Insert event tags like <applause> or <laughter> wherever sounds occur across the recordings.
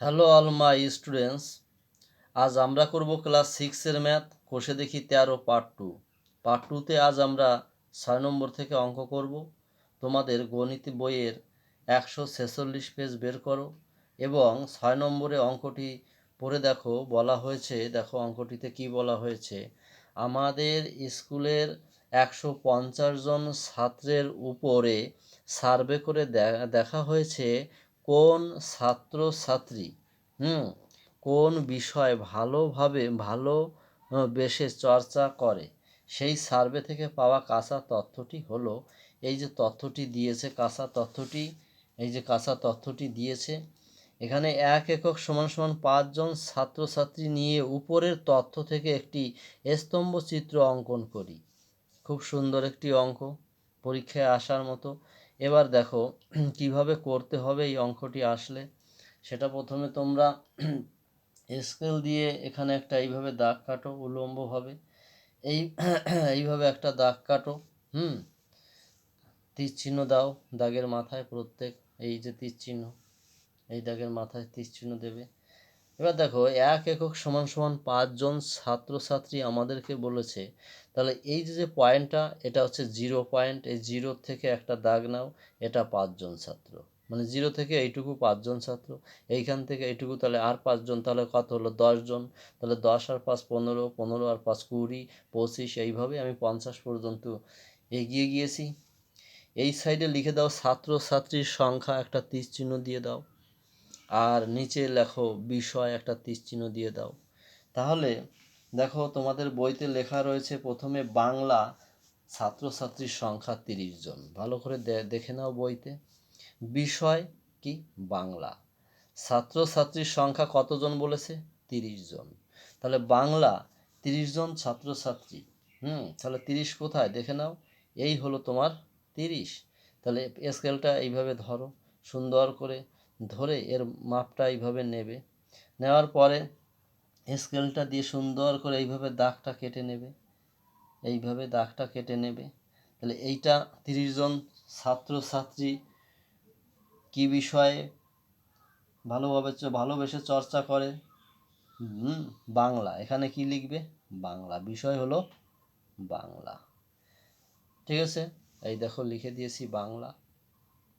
Hello all my students, আজ আমরা করব ক্লাস সিক্সের ম্যাথ, কোষে দেখি তেরো পার্ট টু পার্ট টুতে আজ আমরা ছয় নম্বর থেকে অঙ্ক করব। তোমাদের গণিত বইয়ের একশো ছেচল্লিশ পেজ বের করো এবং ছয় নম্বরে অঙ্কটি পড়ে দেখো, বলা হয়েছে, দেখো অঙ্কটিতে কি বলা হয়েছে। আমাদের স্কুলের একশো পঞ্চাশ জন ছাত্রের উপরে সার্ভে করে দেখা হয়েছে কোন ছাত্র ছাত্রী হুম, কোন বিষয় ভালোভাবে ভালো বেশে চর্চা করে, সেই সার্ভে থেকে পাওয়া কাঁচা তথ্যটি হলো, এই যে তথ্যটি দিয়েছে, কাঁচা তথ্যটি, এই যে কাঁচা তথ্যটি দিয়েছে, এখানে এক একক সমান সমান পাঁচজন ছাত্রছাত্রী নিয়ে উপরের তথ্য থেকে একটি স্তম্ভ চিত্র অঙ্কন করি। খুব সুন্দর একটি অঙ্ক, পরীক্ষায় আসার মতো। এবার দেখো, কীভাবে করতে হবে এই অঙ্কটি আসলে? সেটা প্রথমে তোমরা স্কেল দিয়ে এখানে একটা এইভাবে দাগ কাটো উলম্বভাবে এই, এইভাবে একটা দাগ কাটো, হুম? তীর চিহ্ন দাও দাগের মাথায় প্রত্যেক, এই যে তীর চিহ্ন এই দাগের মাথায় তীর চিহ্ন দেবে। এবার দেখো, এক একক সমান সমান পাঁচজন ছাত্রছাত্রী আমাদেরকে বলেছে। তাহলে এই যে যে পয়েন্টটা এটা হচ্ছে জিরো পয়েন্ট এই জিরো থেকে একটা দাগ নাও, এটা পাঁচজন ছাত্র। মানে জিরো থেকে এইটুকু পাঁচজন ছাত্র, এইখান থেকে এইটুকু, তাহলে আর পাঁচজন, তাহলে কত হলো? দশজন। তাহলে দশ আর পাঁচ পনেরো পনেরো আর পাঁচ কুড়ি, পঁচিশ এইভাবে আমি পঞ্চাশ পর্যন্ত এগিয়ে গিয়েছি। এই সাইডে লিখে দাও ছাত্র ছাত্রীর সংখ্যা একটা তীর চিহ্ন দিয়ে দাও। আর নিচে লেখো বিষয় একটা চিহ্ন দিয়ে দাও। তাহলে দেখো তোমাদের বইতে লেখা রয়েছে প্রথমে বাংলা ছাত্রছাত্রীর সংখ্যা তিরিশ জন। ভালো করে দেখে নাও বইতে। বিষয় কি? বাংলা। ছাত্রছাত্রীর সংখ্যা কতজন বলেছে? তিরিশ জন। তাহলে বাংলা তিরিশ জন ছাত্রছাত্রী। হুম, তাহলে তিরিশ কোথায়? দেখে নাও। এই হলো তোমার তিরিশ। তাহলে স্কেলটা এইভাবে ধরো। সুন্দর করে ধরে এর মাপটা এইভাবে নেবে। নেওয়ার পরে স্কেলটা দিয়ে সুন্দর করে এইভাবে দাগটা কেটে নেবে। এইভাবে দাগটা কেটে নেবে। তাহলে এইটা তিরিশ জন ছাত্রছাত্রী কি বিষয়ে ভালোভাবে ভালোবেসে চর্চা করে? বাংলা। এখানে কি লিখবে? বাংলা। বিষয় হলো বাংলা। ঠিক আছে? এই দেখো, লিখে দিয়েছি বাংলা।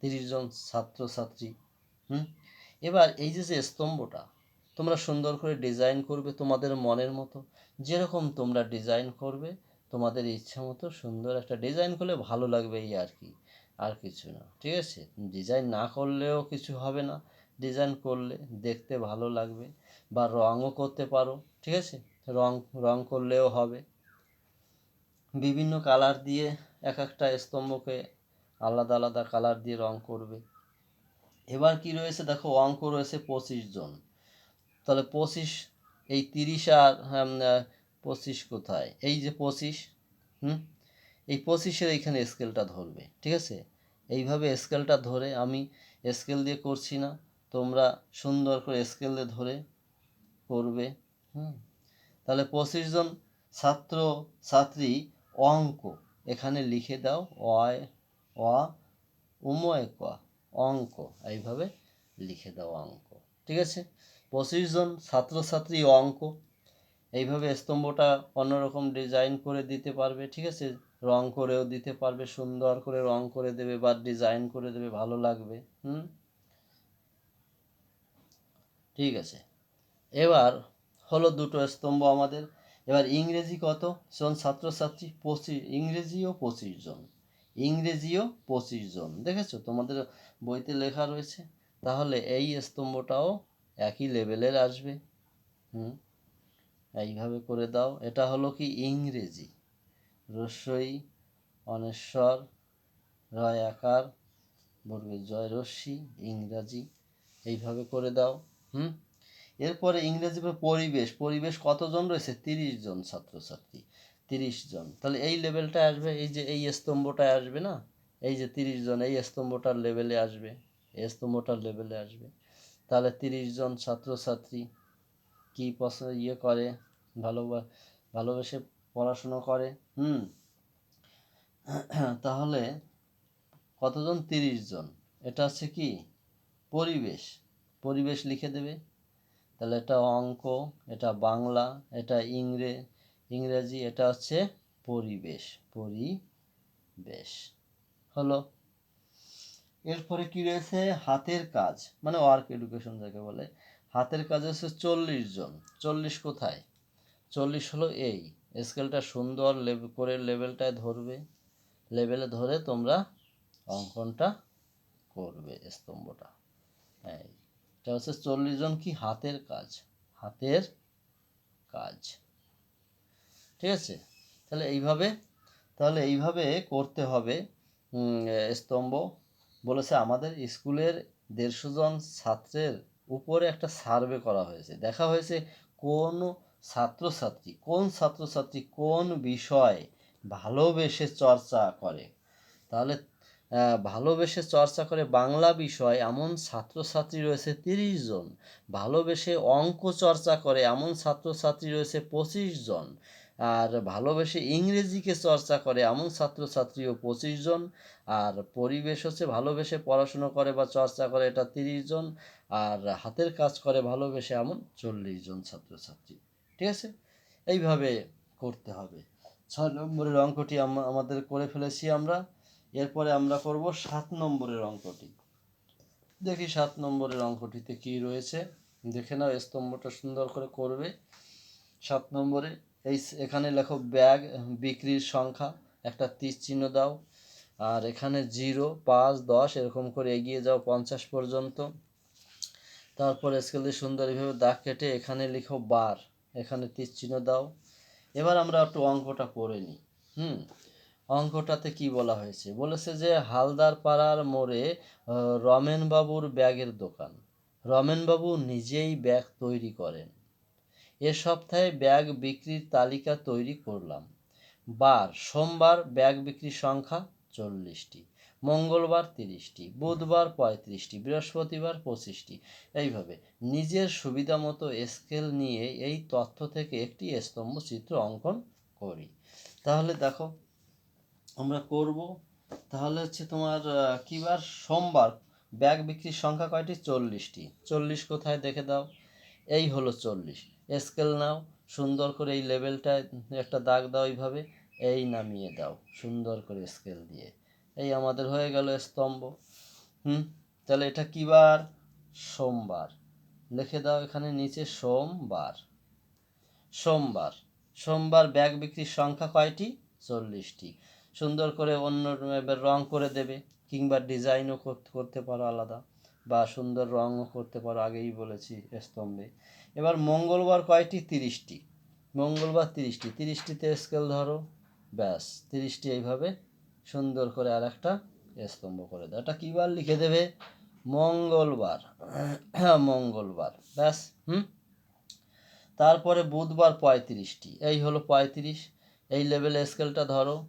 তিরিশ জন ছাত্রছাত্রী হুম? এবার এই যে যে স্তম্ভটা, তোমরা সুন্দর করে ডিজাইন করবে তোমাদের মনের মতো। যেরকম তোমরা ডিজাইন করবে, তোমাদের ইচ্ছা মতো সুন্দর একটা ডিজাইন করলে ভালো লাগবে এই আর কি। আর কিছু না, ঠিক আছে? ডিজাইন না করলেও কিছু হবে না। ডিজাইন করলে দেখতে ভালো লাগবে বা রঙও করতে পারো, ঠিক আছে? রং রং করলেও হবে। বিভিন্ন কালার দিয়ে এক একটা স্তম্ভকে আলাদা আলাদা কালার দিয়ে রং করবে। এবার কি রয়েছে? দেখো, অঙ্ক রয়েছে পঁচিশ জন। তাহলে পঁচিশ, এই তিরিশ আর পঁচিশ কোথায়? এই যে পঁচিশ, হুম? এই পঁচিশের এইখানে স্কেলটা ধরবে, ঠিক আছে? এইভাবে স্কেলটা ধরে আমি স্কেল দিয়ে করছি না। তোমরা সুন্দর করে স্কেল দিয়ে ধরে করবে, হুম? তাহলে পঁচিশ জন ছাত্র, ছাত্রী, অঙ্ক। এখানে লিখে দাও, অয়, অ, উময় ক। অঙ্ক, এইভাবে লিখে দাও অঙ্ক, ঠিক আছে? পঁচিশ জন ছাত্রছাত্রী অঙ্ক, এইভাবে স্তম্ভটা অন্যরকম ডিজাইন করে দিতে পারবে, ঠিক আছে? রং করেও দিতে পারবে, সুন্দর করে রং করে দেবে বা ডিজাইন করে দেবে, ভালো লাগবে, হুম? ঠিক আছে। এবার হলো দুটো স্তম্ভ আমাদের। এবার ইংরেজি কত? জন ছাত্রছাত্রী পঁচিশ ইংরেজিও পঁচিশ জন। ইংরেজিও পঁচিশ জন। দেখেছ? তোমাদের বইতে লেখা রয়েছে। তাহলে এই স্তম্ভটাও একই লেভেলের আসবে। হুম? এইভাবে করে দাও। এটা হলো কি ইংরেজি। রস্যই অনেশ্বর, রয় আকার বর্গের জয় রশ্মি, ইংরাজি। এইভাবে করে দাও। হুম? এরপরে ইংরেজি পরিবেশ। পরিবেশ কতজন রয়েছে? তিরিশ জন ছাত্রছাত্রী। তিরিশ জন। তাহলে এই লেভেলটা আসবে, এই যে এই স্তম্ভটায় আসবে না? এই যে তিরিশ জন, এই স্তম্ভটার লেভেলে আসবে, এই স্তম্ভটার লেভেলে আসবে। তাহলে তিরিশ জন ছাত্রছাত্রী কী পছন্দ ইয়ে করে, ভালো ভালোবেসে পড়াশুনো করে? হুম। তাহলে কতজন? তিরিশ জন। এটা হচ্ছে কি? পরিবেশ। পরিবেশ লিখে দেবে। তাহলে এটা অঙ্ক, এটা বাংলা, এটা ইংরে ইংরেজি এটা হচ্ছে পরিবেশ পরিবেশ। হলো। এরপরে কি রয়েছে? হাতের কাজ মানে ওয়ার্ক এডুকেশন যাকে বলে। হাতের কাজ হচ্ছে চল্লিশ জন। চল্লিশ কোথায়? চল্লিশ হলো এই। স্কেলটা সুন্দর করে লেভেলটায় ধরবে। লেভেলে ধরে তোমরা অঙ্কনটা করবে স্তম্ভটা। এই। এটা হচ্ছে চল্লিশ জন কি? হাতের কাজ। হাতের কাজ। ঠিক আছে? তাহলে এইভাবে তাহলে এইভাবে করতে হবে। স্তম্ভ বলেছে, আমাদের স্কুলের দেড়শো জন ছাত্রের উপরে একটা সার্ভে করা হয়েছে। দেখা হয়েছে কোন ছাত্রছাত্রী কোন ছাত্রছাত্রী কোন বিষয় ভালোবেসে চর্চা করে। তাহলে ভালোবেসে চর্চা করে বাংলা বিষয়, এমন ছাত্রছাত্রী রয়েছে তিরিশ জন। ভালোবেসে অঙ্ক চর্চা করে, এমন ছাত্রছাত্রী রয়েছে পঁচিশ জন। আর ভালোবেসে ইংরেজিকে চর্চা করে এমন ছাত্রছাত্রীও পঁচিশ জন, আর পরিবেশ হচ্ছে ভালোবেসে পড়াশুনো করে বা চর্চা করে এটা তিরিশ জন, আর হাতের কাজ করে ভালোবেসে এমন চল্লিশ জন ছাত্রছাত্রী। ঠিক আছে? এইভাবে করতে হবে। ছয় নম্বরের অঙ্কটি আমাদের করে ফেলেছি আমরা। এরপরে আমরা করব সাত নম্বরের অঙ্কটি। দেখি সাত নম্বরের অঙ্কটিতে কি রয়েছে। দেখে নাও, স্তম্ভটা সুন্দর করে করবে। সাত নম্বরে এই এখানে লেখো ব্যাগ, বিক্রির সংখ্যা, একটা তীর চিহ্ন দাও। আর এখানে জিরো, পাঁচ, দশ, এরকম করে এগিয়ে যাও পঞ্চাশ পর্যন্ত। তারপর স্কেল দিয়ে সুন্দর এইভাবে দাগ কেটে এখানে লিখো বার, এখানে তীর চিহ্ন দাও। এবার আমরা একটু অঙ্কটা করে নিই। হুম, অঙ্কটাতে কি বলা হয়েছে? বলেছে যে হালদার পাড়ার মোড়ে রমেনবাবুর ব্যাগের দোকান। রমেনবাবু নিজেই ব্যাগ তৈরি করেন। এ সপ্তাহে ব্যাগ বিক্রির তালিকা তৈরি করলাম। বার সোমবার ব্যাগ বিক্রির সংখ্যা চল্লিশটি মঙ্গলবার তিরিশটি বুধবার পঁয়ত্রিশটি বৃহস্পতিবার পঁচিশটি। এইভাবে নিজের সুবিধা মতো স্কেল নিয়ে এই তথ্য থেকে একটি স্তম্ভ চিত্র অঙ্কন করি। তাহলে দেখো আমরা করব। তাহলে হচ্ছে তোমার আহ, কি বার? সোমবার ব্যাগ বিক্রির সংখ্যা কয়টি? চল্লিশটি। চল্লিশ কোথায় দেখে দাও। এই হলো চল্লিশ। স্কেল নাও, সুন্দর করে এই লেভেলটায় একটা দাগ দাও এইভাবে, এই নামিয়ে দাও, সুন্দর করে স্কেল দিয়ে। এই আমাদের হয়ে গেল স্তম্ভ। হুম? তাহলে এটা কি বার সোমবার। লিখে দাও এখানে নিচে সোমবার। সোমবার। সোমবার ব্যাগ বিক্রির সংখ্যা কয়টি? চল্লিশটি। সুন্দর করে অন্য রং করে দেবে, কিংবা ডিজাইনও করতে পারো আলাদা। বা সুন্দর রঙও করতে পারো, আগেই বলেছি স্তম্ভে। এবার মঙ্গলবার কয়টি? তিরিশটি। মঙ্গলবার তিরিশটি। তিরিশটিতে স্কেল ধরো, ব্যাস। তিরিশটি এইভাবে সুন্দর করে আর একটা স্তম্ভ করে দাও। এটা কী বার লিখে দেবে? মঙ্গলবার। <coughs> মঙ্গলবার। ব্যাস, হুম? তারপরে বুধবার পঁয়ত্রিশটি। এই হলো পঁয়ত্রিশ। এই লেভেলে স্কেলটা ধরো।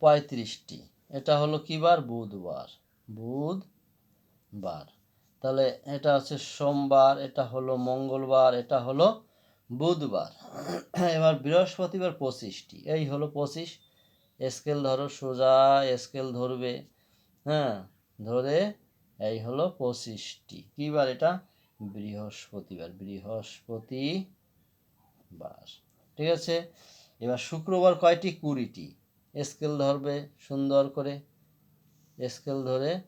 পঁয়ত্রিশটি। এটা হলো কি বার বুধবার। বুধবার তাহলে এটা হচ্ছে সোমবার, এটা হলো মঙ্গলবার, এটা হলো বুধবার। এবার বৃহস্পতিবার পঁচিশটি। এই হলো পঁচিশ। স্কেল ধরো সোজা, স্কেল ধরবে। হ্যাঁ ধরে এই হলো পঁচিশটি। কী বার এটা? বৃহস্পতিবার বৃহস্পতিবার। ঠিক আছে? এবার শুক্রবার কয়টি? কুড়িটি। স্কেল ধরবে সুন্দর করে। স্কেল ধরে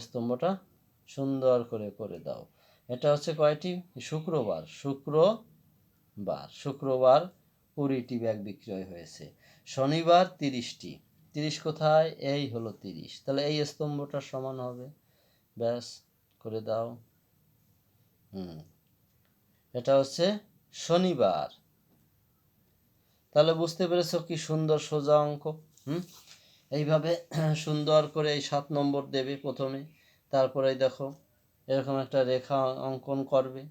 স্তম্ভটা সুন্দর করে করে দাও। এটা হচ্ছে কয়টি? শুক্রবার। শুক্রবার। শুক্রবার কুড়িটি ব্যাগ বিক্রয় হয়েছে। শনিবার তিরিশটি। তিরিশ কোথায়? এই হলো তিরিশ। তাহলে এই স্তম্ভটা সমান হবে। ব্যাস, করে দাও। হুম। এটা হচ্ছে শনিবার। তাহলে বুঝতে পেরেছ কি সুন্দর সোজা অঙ্ক। হুম? এইভাবে <clears throat> সুন্দর করে এই সাত নম্বর দেবে প্রথমে তারপরে দেখো এরকম একটা রেখা অঙ্কন করবে।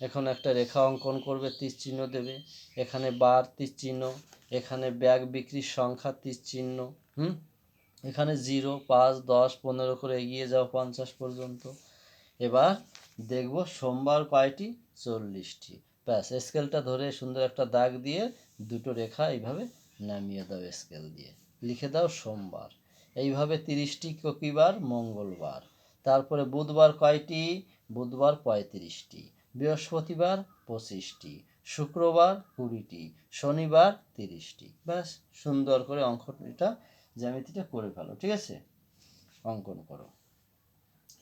এখন একটা রেখা অঙ্কন করবে, তীর চিহ্ন দেবে। এখানে বার তীর চিহ্ন, এখানে ব্যাগ বিক্রির সংখ্যা তীর চিহ্ন, হুম? এখানে জিরো, পাঁচ, দশ, পনেরো করে এগিয়ে যাও পঞ্চাশ পর্যন্ত। এবার দেখব সোমবার কয়টি? চল্লিশটি। ব্যাস স্কেলটা ধরে সুন্দর একটা দাগ দিয়ে দুটো রেখা এইভাবে নামিয়ে দাও স্কেল দিয়ে। লিখে দাও সোমবার। এইভাবে তিরিশটি কপিবার মঙ্গলবার। তারপরে বুধবার কয়টি? বুধবার পঁয়ত্রিশটি। বৃহস্পতিবার পঁচিশটি। শুক্রবার কুড়িটি। শনিবার তিরিশটি। ব্যাস, সুন্দর করে অঙ্কটা, জ্যামিতিটা করে ফেলো, ঠিক আছে? অঙ্কন করো।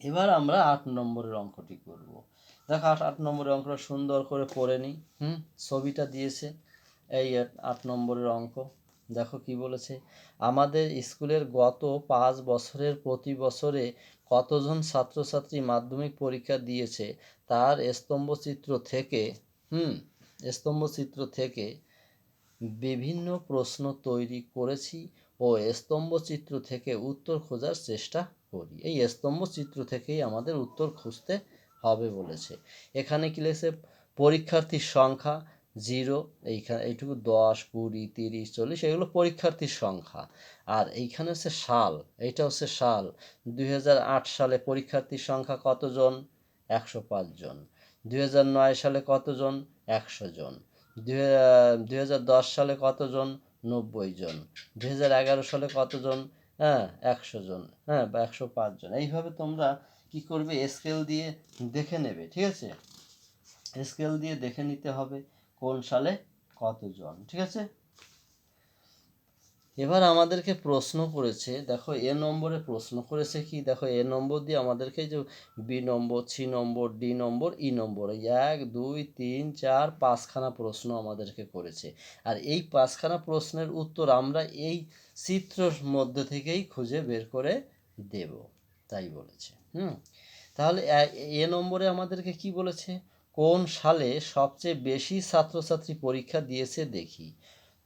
এবার আমরা আট নম্বরের অঙ্কটি করব। দেখো, আট আট নম্বরের অঙ্কটা সুন্দর করে পড়ে নিই হুম, ছবিটা দিয়েছে। এই আট নম্বরের অঙ্ক। দেখো কি বলেছে, আমাদের স্কুলের গত পাঁচ বছরের প্রতি বছরে কতজন ছাত্রছাত্রী মাধ্যমিক পরীক্ষা দিয়েছে? তার স্তম্ভচিত্র থেকে, হুম, স্তম্ভচিত্র থেকে বিভিন্ন প্রশ্ন তৈরি করেছি ও স্তম্ভচিত্র থেকে উত্তর খোঁজার চেষ্টা করি। এই স্তম্ভচিত্র থেকেই আমাদের উত্তর খুঁজতে হবে বলেছে। এখানে কি লিখেছে? পরীক্ষার্থীর সংখ্যা জিরো এইখানে এইটুকু দশ, কুড়ি, তিরিশ, চল্লিশ, এগুলো পরীক্ষার্থীর সংখ্যা। আর এইখানে হচ্ছে সাল, এইটা হচ্ছে সাল। দুই হাজার আট সালে পরীক্ষার্থীর সংখ্যা কতজন? একশো পাঁচ জন। দু হাজার নয় সালে কতজন? একশো জন। দুই সালে কতজন? নব্বই জন। দুই সালে কতজন? হ্যাঁ একশো জন। হ্যাঁ বা একশো পাঁচ জন। এইভাবে তোমরা কি করবে? স্কেল দিয়ে দেখে নেবে, ঠিক আছে? স্কেল দিয়ে দেখে নিতে হবে। কোন সালে? কতজন? ঠিক আছে? এবার আমাদেরকে প্রশ্ন করেছে, দেখো এ নম্বরে প্রশ্ন করেছে কি? দেখো এ নম্বর দিয়ে আমাদেরকে যে বি নম্বর, সি নম্বর, ডি নম্বর, ই নম্বর এক, দুই, তিন, চার, পাঁচখানা প্রশ্ন আমাদেরকে করেছে। আর এই পাঁচখানা প্রশ্নের উত্তর আমরা এই চিত্রর মধ্যে থেকেই খুঁজে বের করে দেব, তাই বলেছে। হুম? তাহলে এ- এ নম্বরে আমাদেরকে কি বলেছে? কোন সালে সবচেয়ে বেশি ছাত্রছাত্রী পরীক্ষা দিয়েছে দেখি।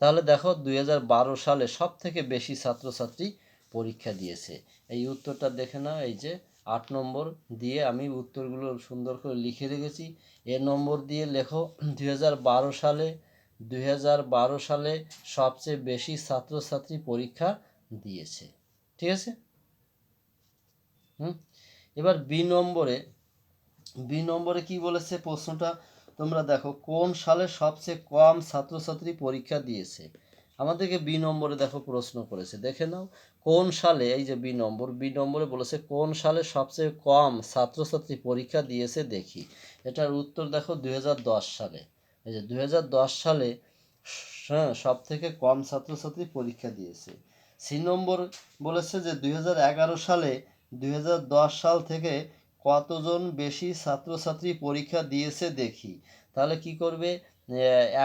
তাহলে দেখো দু হাজার বারো সালে সব থেকে বেশি ছাত্রছাত্রী পরীক্ষা দিয়েছে। এই উত্তরটা দেখে নাও, এই যে আট নম্বর দিয়ে আমি উত্তরগুলো সুন্দর করে লিখে রেখেছি। এ নম্বর দিয়ে লেখো, দুই হাজার বারো সালে, দুই হাজার বারো সালে সবচেয়ে বেশি ছাত্রছাত্রী পরীক্ষা দিয়েছে। ঠিক আছে? হুম? এবার বি নম্বরে বি নম্বরে কি বলেছে প্রশ্নটা? তোমরা দেখো, কোন সালে সবচেয়ে কম ছাত্রছাত্রী পরীক্ষা দিয়েছে? আমাদেরকে বি নম্বরে দেখো প্রশ্ন করেছে। দেখে নাও, কোন সালে, এই যে বি নম্বর, বি নম্বরে বলেছে কোন সালে সবচেয়ে কম ছাত্রছাত্রী পরীক্ষা দিয়েছে দেখি। এটার উত্তর দেখো দু হাজার দশ সালে। এই যে দুই হাজার দশ সালে হ্যাঁ সব থেকে কম ছাত্রছাত্রী পরীক্ষা দিয়েছে। সি নম্বর বলেছে যে দু হাজার এগারো সালে দুই হাজার দশ সাল থেকে কতজন বেশি ছাত্রছাত্রী পরীক্ষা দিয়েছে দেখি। তাহলে কি করবে?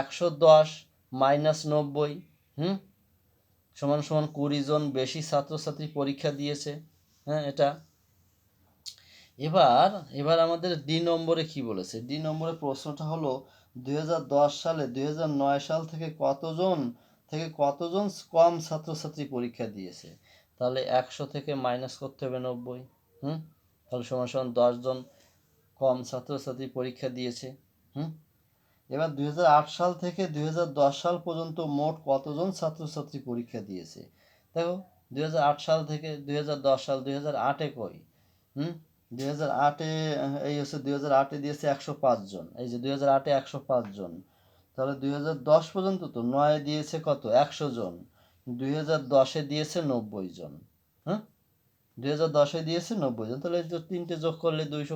একশো দশ মাইনাস নব্বই, হুম? সমান সমান কুড়ি জন বেশি ছাত্রছাত্রী পরীক্ষা দিয়েছে হ্যাঁ এটা। এবার এবার আমাদের ডি নম্বরে কি বলেছে? ডি নম্বরে প্রশ্নটা হলো দু হাজার দশ সালে, দুই হাজার নয় সাল থেকে কতজন থেকে কতজন কম ছাত্রছাত্রী পরীক্ষা দিয়েছে? তাহলে একশো থেকে মাইনাস করতে হবে নব্বই, হুম? তাহলে সমান দশজন কম ছাত্রছাত্রী পরীক্ষা দিয়েছে হুম এবার দু হাজার আট সাল থেকে দু হাজার দশ সাল পর্যন্ত মোট কতজন ছাত্রছাত্রী পরীক্ষা দিয়েছে দেখো দু হাজার আট সাল থেকে দু হাজার দশ সাল দুই হাজার আটে কই হুম দুই হাজার আটে এই হচ্ছে দুই হাজার আটে দিয়েছে একশো পাঁচ জন এই যে দুই হাজার আটে একশো পাঁচ জন তাহলে দুই পর্যন্ত তো নয় দিয়েছে কত একশো জন দুই হাজার দশে দিয়েছে নব্বই জন হ্যাঁ দুই হাজার দশে দিয়েছে, নব্বই জন। তাহলে তিনটে যোগ করলে দুইশো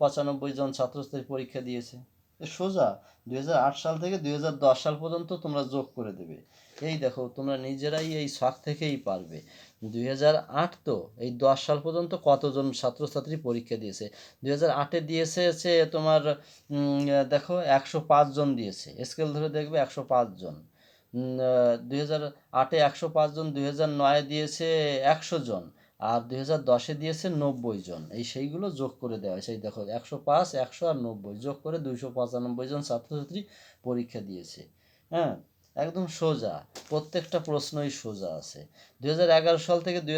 পঁচানব্বই জন ছাত্রছাত্রী পরীক্ষা দিয়েছে। সোজা, দুই হাজার আট সাল থেকে দুই হাজার দশ সাল পর্যন্ত তোমরা যোগ করে দেবে। এই দেখো, তোমরা নিজেরাই এই শখ থেকেই পারবে। দুই তো, এই দশ সাল পর্যন্ত কতজন ছাত্রছাত্রী পরীক্ষা দিয়েছে? দুই হাজার আটে দিয়েছে হচ্ছে তোমার দেখো, একশো জন দিয়েছে। স্কেল ধরে দেখবে একশো জন। দুই হাজার আটে একশো পাঁচ জন, দুই হাজার নয়ে দিয়েছে একশো জন। আর দুই হাজার দশে দিয়েছে নব্বই জন এই সেইগুলো যোগ করে দেওয়া হয় সেই দেখো একশো পাঁচ একশো আর নব্বই যোগ করে দুইশো পঁচানব্বই জন ছাত্রছাত্রী পরীক্ষা দিয়েছে হ্যাঁ একদম সোজা প্রত্যেকটা প্রশ্নই সোজা আছে দুই হাজার এগারো সাল থেকে দুই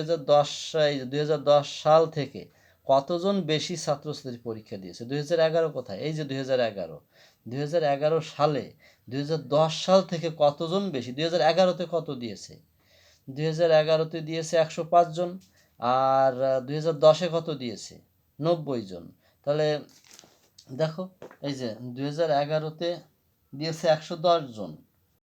হাজার দশ সাল থেকে কতজন বেশি ছাত্রছাত্রী পরীক্ষা দিয়েছে দুই হাজার এগারো কোথায় এই যে দুই হাজার এগারো দুই হাজার এগারো সালে দুই হাজার দশ সাল থেকে কতজন বেশি দুই হাজার এগারোতে কত দিয়েছে দুই হাজার এগারোতে দিয়েছে একশো জন আর দুই হাজার দশে কত দিয়েছে? নব্বই জন। তাহলে, দেখো, এই যে দুই হাজার এগারোতে দিয়েছে একশো দশ জন।